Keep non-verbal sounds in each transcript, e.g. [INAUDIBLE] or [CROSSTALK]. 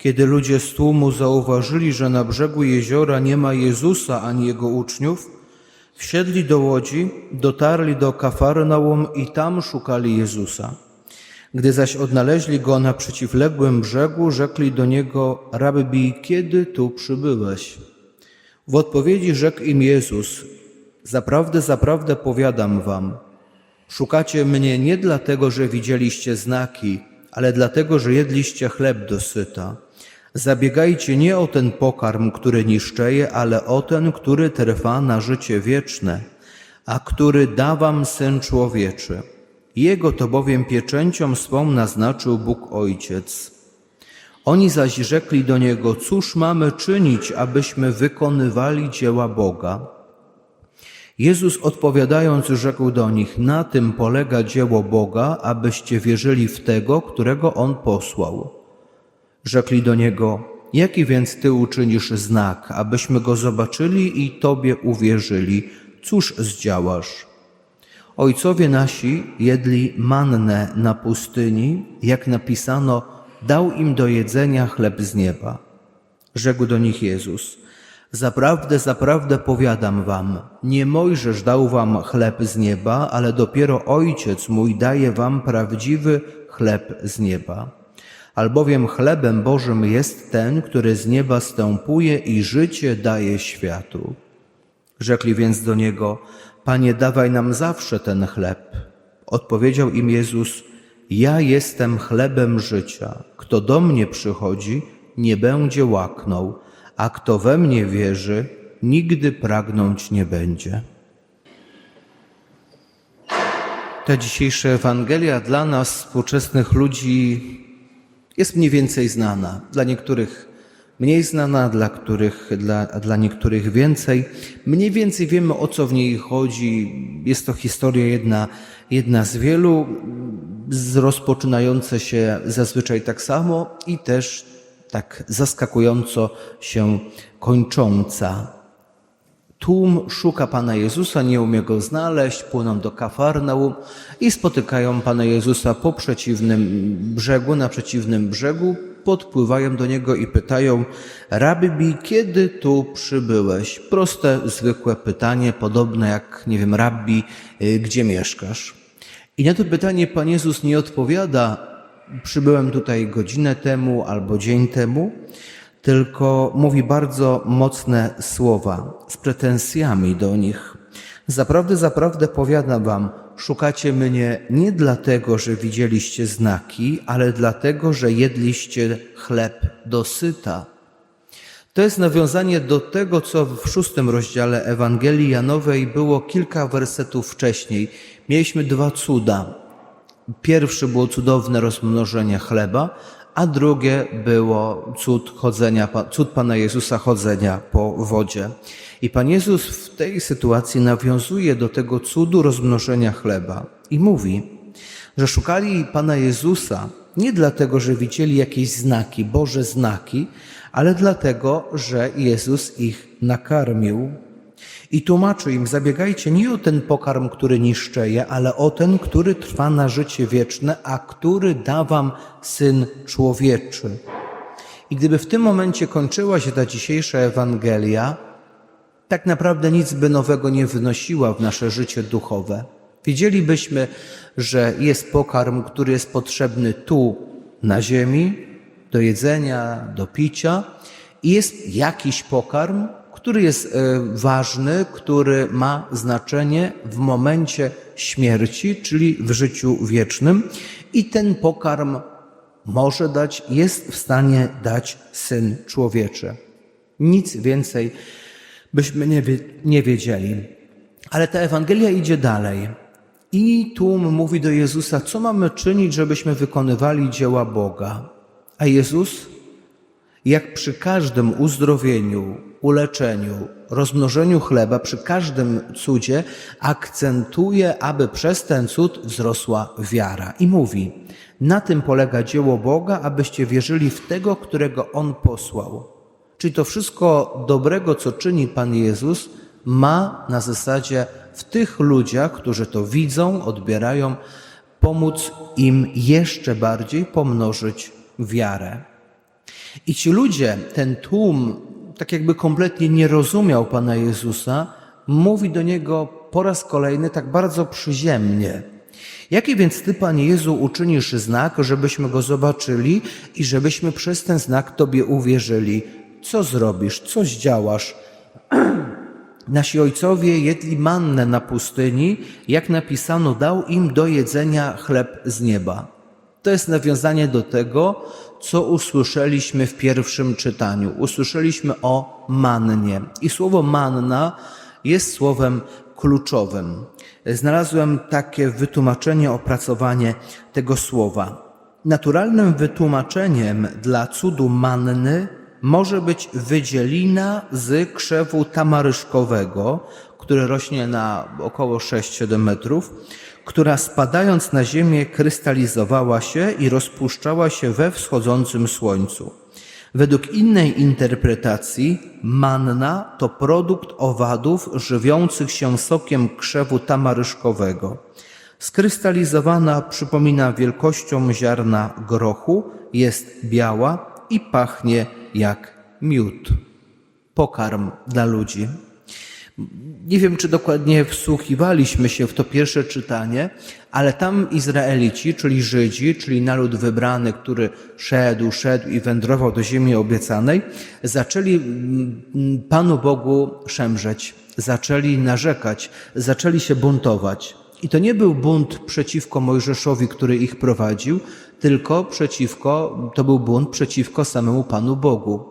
Kiedy ludzie z tłumu zauważyli, że na brzegu jeziora nie ma Jezusa ani jego uczniów, wsiedli do łodzi, dotarli do Kafarnaum i tam szukali Jezusa. Gdy zaś odnaleźli go na przeciwległym brzegu, rzekli do niego: Rabbi, kiedy tu przybyłeś? W odpowiedzi rzekł im Jezus: Zaprawdę, zaprawdę powiadam wam, szukacie mnie nie dlatego, że widzieliście znaki, ale dlatego, że jedliście chleb dosyta. Zabiegajcie nie o ten pokarm, który niszczeje, ale o ten, który trwa na życie wieczne, a który da wam Syn Człowieczy. Jego to bowiem pieczęcią swą naznaczył Bóg Ojciec. Oni zaś rzekli do Niego, cóż mamy czynić, abyśmy wykonywali dzieła Boga? Jezus odpowiadając rzekł do nich, na tym polega dzieło Boga, abyście wierzyli w Tego, którego On posłał. Rzekli do Niego, jaki więc Ty uczynisz znak, abyśmy Go zobaczyli i Tobie uwierzyli? Cóż zdziałasz? Ojcowie nasi jedli mannę na pustyni, jak napisano, dał im do jedzenia chleb z nieba. Rzekł do nich Jezus, zaprawdę, zaprawdę powiadam wam, nie Mojżesz dał wam chleb z nieba, ale dopiero Ojciec mój daje wam prawdziwy chleb z nieba. Albowiem chlebem Bożym jest ten, który z nieba stępuje i życie daje światu. Rzekli więc do niego, Panie, dawaj nam zawsze ten chleb. Odpowiedział im Jezus, Ja jestem chlebem życia. Kto do mnie przychodzi, nie będzie łaknął, a kto we mnie wierzy, nigdy pragnąć nie będzie. Ta dzisiejsza Ewangelia dla nas, współczesnych ludzi, jest mniej więcej znana. Dla niektórych mniej znana, dla, których, dla, dla niektórych więcej. Mniej więcej wiemy, o co w niej chodzi. Jest to historia jedna, jedna z wielu, rozpoczynające się zazwyczaj tak samo i też tak zaskakująco się kończąca. Tłum szuka Pana Jezusa, nie umie Go znaleźć, płyną do Kafarnaum i spotykają Pana Jezusa po przeciwnym brzegu, na przeciwnym brzegu, podpływają do Niego i pytają, Rabbi, kiedy tu przybyłeś? Proste, zwykłe pytanie, podobne jak, nie wiem, Rabbi, y, gdzie mieszkasz? I na to pytanie Pan Jezus nie odpowiada, przybyłem tutaj godzinę temu albo dzień temu, tylko mówi bardzo mocne słowa z pretensjami do nich. Zaprawdę, zaprawdę powiadam wam, szukacie mnie nie dlatego, że widzieliście znaki, ale dlatego, że jedliście chleb dosyta. To jest nawiązanie do tego, co w szóstym rozdziale Ewangelii Janowej było kilka wersetów wcześniej. Mieliśmy dwa cuda. Pierwszy było cudowne rozmnożenie chleba, a drugie było cud chodzenia, cud Pana Jezusa chodzenia po wodzie. I Pan Jezus w tej sytuacji nawiązuje do tego cudu rozmnożenia chleba i mówi, że szukali Pana Jezusa nie dlatego, że widzieli jakieś znaki, Boże znaki, ale dlatego, że Jezus ich nakarmił. I tłumaczy im, zabiegajcie nie o ten pokarm, który niszczeje, ale o ten, który trwa na życie wieczne, a który da wam Syn Człowieczy. I gdyby w tym momencie kończyła się ta dzisiejsza Ewangelia, tak naprawdę nic by nowego nie wynosiła w nasze życie duchowe. Wiedzielibyśmy, że jest pokarm, który jest potrzebny tu, na ziemi, do jedzenia, do picia, i jest jakiś pokarm, który jest e, ważny, który ma znaczenie w momencie śmierci, czyli w życiu wiecznym. I ten pokarm może dać, jest w stanie dać Syn Człowieczy. Nic więcej byśmy nie, nie wiedzieli. Ale ta Ewangelia idzie dalej. I tłum mówi do Jezusa, co mamy czynić, żebyśmy wykonywali dzieła Boga. A Jezus, jak przy każdym uzdrowieniu, uleczeniu, rozmnożeniu chleba, przy każdym cudzie, akcentuje, aby przez ten cud wzrosła wiara. I mówi, na tym polega dzieło Boga, abyście wierzyli w tego, którego On posłał. Czyli to wszystko dobrego, co czyni Pan Jezus, ma na zasadzie w tych ludziach, którzy to widzą, odbierają, pomóc im jeszcze bardziej pomnożyć wiarę. I ci ludzie, ten tłum, tak jakby kompletnie nie rozumiał Pana Jezusa, mówi do Niego po raz kolejny tak bardzo przyziemnie. Jaki więc Ty, Panie Jezu, uczynisz znak, żebyśmy Go zobaczyli i żebyśmy przez ten znak Tobie uwierzyli? Co zrobisz? Co zdziałasz? [CLEARS THROAT] Nasi ojcowie jedli mannę na pustyni, jak napisano, dał im do jedzenia chleb z nieba. To jest nawiązanie do tego, co usłyszeliśmy w pierwszym czytaniu. Usłyszeliśmy o mannie. I słowo manna jest słowem kluczowym. Znalazłem takie wytłumaczenie, opracowanie tego słowa. Naturalnym wytłumaczeniem dla cudu manny może być wydzielina z krzewu tamaryszkowego, który rośnie na około 6-7 metrów, która spadając na ziemię krystalizowała się i rozpuszczała się we wschodzącym słońcu. Według innej interpretacji manna to produkt owadów żywiących się sokiem krzewu tamaryszkowego. Skrystalizowana przypomina wielkością ziarna grochu, jest biała i pachnie jak miód. Pokarm dla ludzi. Nie wiem, czy dokładnie wsłuchiwaliśmy się w to pierwsze czytanie, ale tam Izraelici, czyli Żydzi, czyli naród wybrany, który szedł, szedł i wędrował do ziemi obiecanej, zaczęli mm, Panu Bogu szemrzeć, zaczęli narzekać, zaczęli się buntować. I to nie był bunt przeciwko Mojżeszowi, który ich prowadził, tylko przeciwko, to był bunt przeciwko samemu Panu Bogu.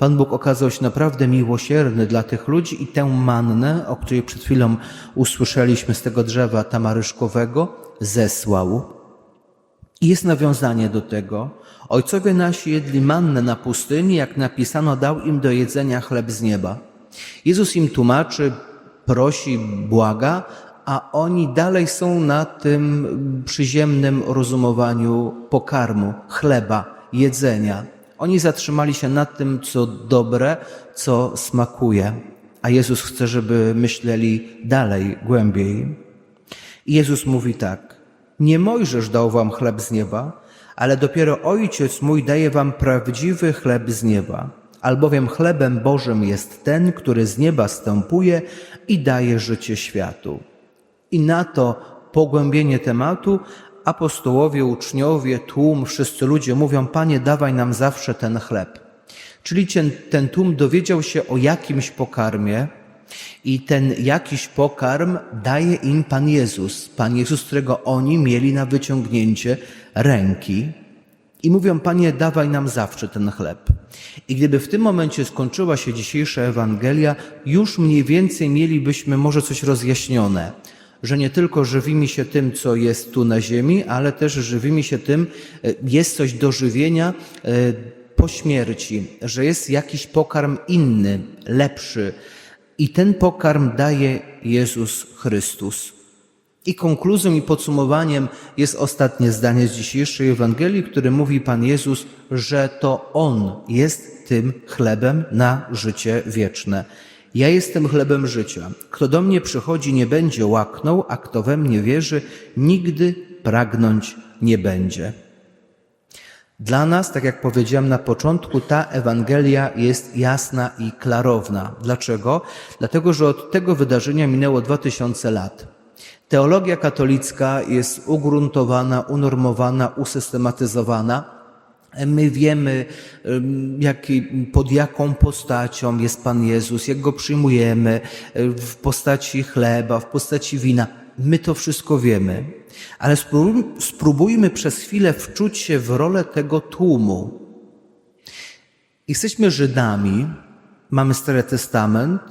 Pan Bóg okazał się naprawdę miłosierny dla tych ludzi i tę mannę, o której przed chwilą usłyszeliśmy z tego drzewa tamaryszkowego, zesłał. I jest nawiązanie do tego. Ojcowie nasi jedli mannę na pustyni, jak napisano, dał im do jedzenia chleb z nieba. Jezus im tłumaczy, prosi, błaga, a oni dalej są na tym przyziemnym rozumowaniu pokarmu, chleba, jedzenia. Oni zatrzymali się nad tym, co dobre, co smakuje, a Jezus chce, żeby myśleli dalej, głębiej. I Jezus mówi tak: Nie Mojżesz dał wam chleb z nieba, ale dopiero Ojciec mój daje wam prawdziwy chleb z nieba. Albowiem chlebem Bożym jest ten, który z nieba stępuje i daje życie światu. I na to pogłębienie tematu apostołowie, uczniowie, tłum, wszyscy ludzie mówią: Panie, dawaj nam zawsze ten chleb. Czyli ten, tłum dowiedział się o jakimś pokarmie, i ten jakiś pokarm daje im Pan Jezus. Pan Jezus, którego oni mieli na wyciągnięcie ręki. I mówią, Panie, dawaj nam zawsze ten chleb. I gdyby w tym momencie skończyła się dzisiejsza Ewangelia, już mniej więcej mielibyśmy może coś rozjaśnione że nie tylko żywimy się tym, co jest tu na ziemi, ale też żywimy się tym, e, jest coś do żywienia e, po śmierci, że jest jakiś pokarm inny, lepszy. I ten pokarm daje Jezus Chrystus. I konkluzją i podsumowaniem jest ostatnie zdanie z dzisiejszej Ewangelii, które mówi Pan Jezus, że to On jest tym chlebem na życie wieczne. Ja jestem chlebem życia. Kto do mnie przychodzi, nie będzie łaknął, a kto we mnie wierzy, nigdy pragnąć nie będzie. Dla nas, tak jak powiedziałem na początku, ta Ewangelia jest jasna i klarowna. Dlaczego? Dlatego, że od tego wydarzenia minęło dwa tysiące lat. Teologia katolicka jest ugruntowana, unormowana, usystematyzowana My wiemy, jak, pod jaką postacią jest Pan Jezus, jak go przyjmujemy w postaci chleba, w postaci wina. My to wszystko wiemy, ale spróbujmy przez chwilę wczuć się w rolę tego tłumu. Jesteśmy Żydami, mamy Stary Testament,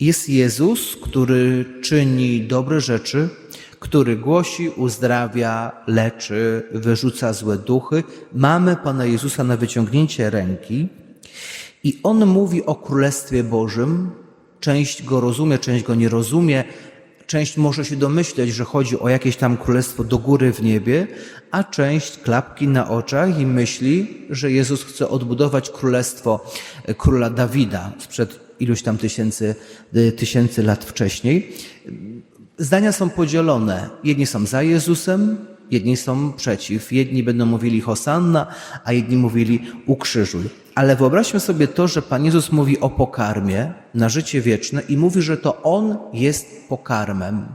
jest Jezus, który czyni dobre rzeczy, który głosi, uzdrawia, leczy, wyrzuca złe duchy. Mamy Pana Jezusa na wyciągnięcie ręki i On mówi o Królestwie Bożym. Część go rozumie, część go nie rozumie. Część może się domyśleć, że chodzi o jakieś tam królestwo do góry w niebie, a część klapki na oczach i myśli, że Jezus chce odbudować królestwo króla Dawida sprzed iluś tam tysięcy, tysięcy lat wcześniej. Zdania są podzielone. Jedni są za Jezusem, jedni są przeciw. Jedni będą mówili Hosanna, a jedni mówili ukrzyżuj. Ale wyobraźmy sobie to, że Pan Jezus mówi o pokarmie na życie wieczne i mówi, że to On jest pokarmem.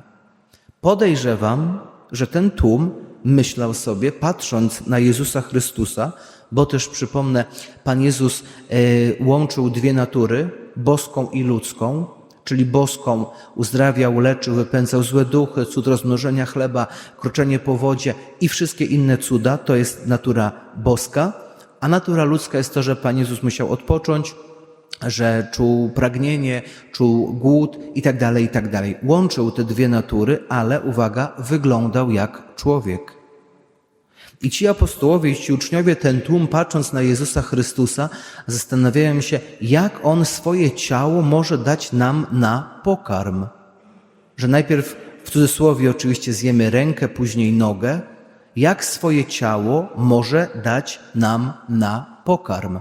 Podejrzewam, że ten tłum myślał sobie, patrząc na Jezusa Chrystusa, bo też przypomnę, Pan Jezus e, łączył dwie natury, boską i ludzką, czyli boską uzdrawiał, leczył, wypędzał złe duchy, cud rozmnożenia chleba, kroczenie po wodzie i wszystkie inne cuda, to jest natura boska, a natura ludzka jest to, że Pan Jezus musiał odpocząć, że czuł pragnienie, czuł głód i tak dalej, i tak dalej. Łączył te dwie natury, ale uwaga, wyglądał jak człowiek. I ci apostołowie, i ci uczniowie, ten tłum, patrząc na Jezusa Chrystusa, zastanawiają się, jak On swoje ciało może dać nam na pokarm. Że najpierw, w cudzysłowie oczywiście, zjemy rękę, później nogę. Jak swoje ciało może dać nam na pokarm?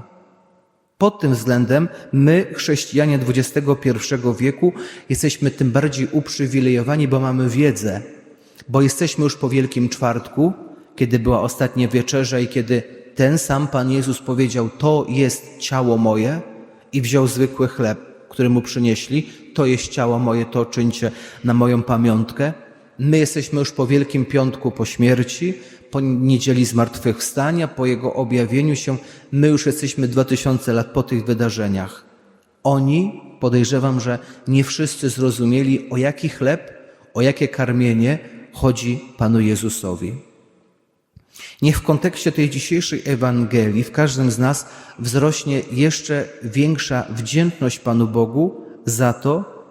Pod tym względem my, chrześcijanie XXI wieku, jesteśmy tym bardziej uprzywilejowani, bo mamy wiedzę, bo jesteśmy już po Wielkim Czwartku, kiedy była ostatnia wieczerza i kiedy ten sam Pan Jezus powiedział: To jest ciało moje, i wziął zwykły chleb, który mu przynieśli: To jest ciało moje, to czyńcie na moją pamiątkę. My jesteśmy już po Wielkim Piątku po śmierci, po niedzieli zmartwychwstania, po jego objawieniu się. My już jesteśmy 2000 lat po tych wydarzeniach. Oni, podejrzewam, że nie wszyscy zrozumieli, o jaki chleb, o jakie karmienie chodzi Panu Jezusowi. Niech w kontekście tej dzisiejszej Ewangelii w każdym z nas wzrośnie jeszcze większa wdzięczność Panu Bogu za to,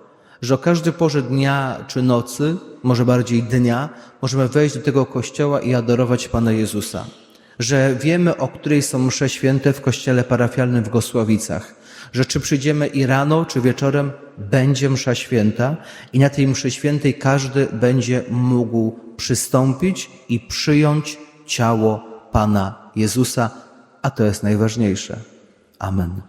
że o każdej porze dnia czy nocy, może bardziej dnia, możemy wejść do tego kościoła i adorować Pana Jezusa. Że wiemy, o której są msze święte w kościele parafialnym w Gosławicach. Że czy przyjdziemy i rano, czy wieczorem, będzie msza święta i na tej mszy świętej każdy będzie mógł przystąpić i przyjąć ciało Pana Jezusa, a to jest najważniejsze. Amen.